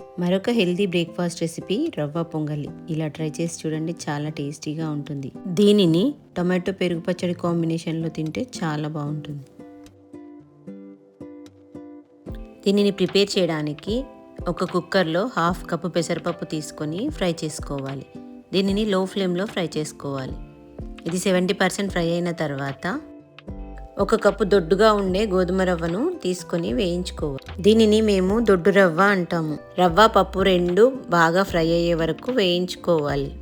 మరొక healthy breakfast recipe రవ్వ పొంగలి. ఇలా ట్రై చేసి చూడండి చాలా టేస్టీగా ఉంటుంది. దీనిని టొమాటో పెరుగు పచ్చడి కాంబినేషన్లో తింటే చాలా బాగుంటుంది. దీనిని ప్రిపేర్ చేయడానికి ఒక కుక్కర్లో హాఫ్ కప్పు పెసరపప్పు తీసుకొని ఫ్రై చేసుకోవాలి. దీనిని లో ఫ్లేమ్లో ఫ్రై చేసుకోవాలి. ఇది సెవెంటీ పర్సెంట్ ఫ్రై అయిన తర్వాత ఒక కప్పు దొడ్డుగా ఉండే గోధుమ రవ్వను తీసుకొని వేయించుకోవాలి. దీనిని మేము దొడ్డు రవ్వ అంటాము. రవ్వ పప్పు రెండు బాగా ఫ్రై అయ్యే వరకు వేయించుకోవాలి.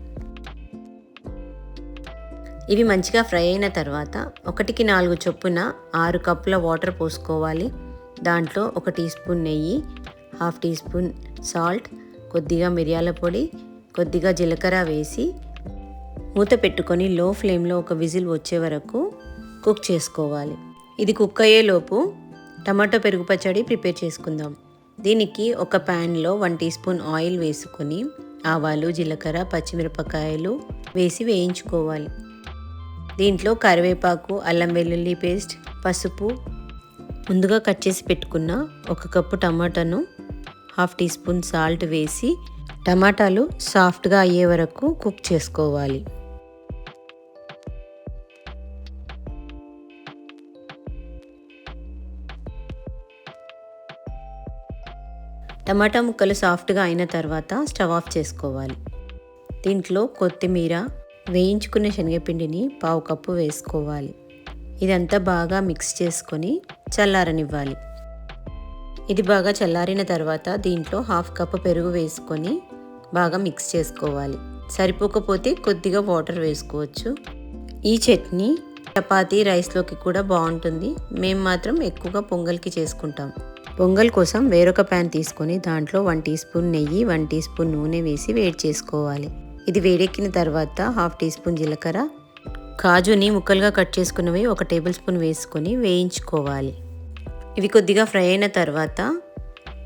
ఇవి మంచిగా ఫ్రై అయిన తర్వాత ఒకటికి నాలుగు చొప్పున ఆరు కప్పుల వాటర్ పోసుకోవాలి. దాంట్లో ఒక టీ స్పూన్ నెయ్యి హాఫ్ టీ స్పూన్ సాల్ట్ కొద్దిగా మిరియాల పొడి కొద్దిగా జీలకర్ర వేసి మూత పెట్టుకొని లో ఫ్లేమ్లో ఒక విజిల్ వచ్చే వరకు కుక్ చేసుకోవాలి. ఇది కుక్ అయ్యేలోపు టమాటో పెరుగు పచ్చడి ప్రిపేర్ చేసుకుందాం. దీనికి ఒక ప్యాన్లో వన్ టీ స్పూన్ ఆయిల్ వేసుకొని ఆవాలు జీలకర్ర పచ్చిమిరపకాయలు వేసి వేయించుకోవాలి. దీంట్లో కరివేపాకు అల్లం వెల్లుల్లి పేస్ట్ పసుపు ముందుగా కట్ చేసి పెట్టుకున్న ఒక కప్పు టమాటాను హాఫ్ టీ స్పూన్ సాల్ట్ వేసి టమాటాలు సాఫ్ట్గా అయ్యే వరకు కుక్ చేసుకోవాలి. టమాటా ముక్కలు సాఫ్ట్గా అయిన తర్వాత స్టవ్ ఆఫ్ చేసుకోవాలి. దీంట్లో కొత్తిమీర వేయించుకున్న శనగపిండిని పావు కప్పు వేసుకోవాలి. ఇదంతా బాగా మిక్స్ చేసుకొని చల్లారనివ్వాలి. ఇది బాగా చల్లారిన తర్వాత దీంట్లో హాఫ్ కప్ పెరుగు వేసుకొని బాగా మిక్స్ చేసుకోవాలి. సరిపోకపోతే కొద్దిగా వాటర్ వేసుకోవచ్చు. ఈ చట్నీ చపాతీ రైస్లోకి కూడా బాగుంటుంది. మేము మాత్రం ఎక్కువగా పొంగల్కి చేసుకుంటాం. పొంగల్ కోసం వేరొక ప్యాన్ తీసుకొని దాంట్లో వన్ టీ స్పూన్ నెయ్యి వన్ టీ స్పూన్ నూనె వేసి వేడి చేసుకోవాలి. ఇది వేడెక్కిన తర్వాత హాఫ్ టీ స్పూన్ జీలకర్ర. కాజుని ముక్కలుగా కట్ చేసుకున్నవి ఒక టేబుల్ స్పూన్ వేసుకొని వేయించుకోవాలి. ఇవి కొద్దిగా ఫ్రై అయిన తర్వాత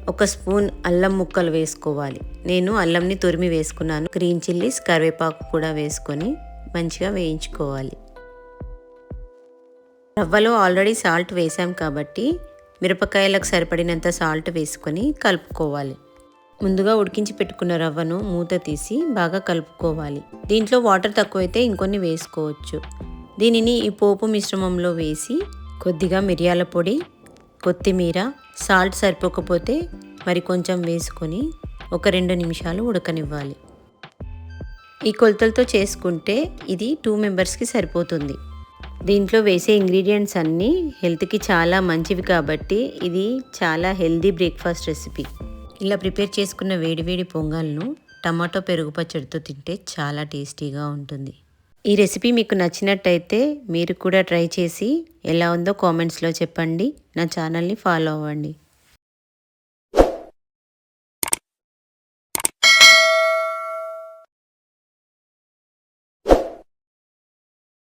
ఒక స్పూన్ అల్లం ముక్కలు వేసుకోవాలి. నేను అల్లంని తురిమి వేసుకున్నాను. గ్రీన్ చిల్లీస్ కరివేపాకు కూడా వేసుకొని మంచిగా వేయించుకోవాలి. రవ్వలో ఆల్రెడీ సాల్ట్ వేసాం కాబట్టి మిరపకాయలకు సరిపడినంత సాల్ట్ వేసుకొని కలుపుకోవాలి. ముందుగా ఉడికించి పెట్టుకున్న రవ్వను మూత తీసి బాగా కలుపుకోవాలి. దీంట్లో వాటర్ తక్కువైతే ఇంకొన్ని వేసుకోవచ్చు. దీనిని ఈ పోపు మిశ్రమంలో వేసి కొద్దిగా మిరియాల పొడి కొత్తిమీర సాల్ట్ సరిపోకపోతే మరి కొంచెం వేసుకొని ఒక రెండు నిమిషాలు ఉడకనివ్వాలి. ఈ కొలతలతో చేసుకుంటే ఇది టూ మెంబర్స్కి సరిపోతుంది. దీంట్లో వేసే ఇంగ్రీడియంట్స్ అన్నీ హెల్త్కి చాలా మంచివి కాబట్టి ఇది చాలా హెల్దీ బ్రేక్ఫాస్ట్ రెసిపీ. ఇలా ప్రిపేర్ చేసుకున్న వేడివేడి పొంగల్ను టమాటో పెరుగు పచ్చడితో తింటే చాలా టేస్టీగా ఉంటుంది. ఈ రెసిపీ మీకు నచ్చినట్టయితే మీరు కూడా ట్రై చేసి ఎలా ఉందో కామెంట్స్లో చెప్పండి. నా ఛానల్ని ఫాలో అవ్వండి.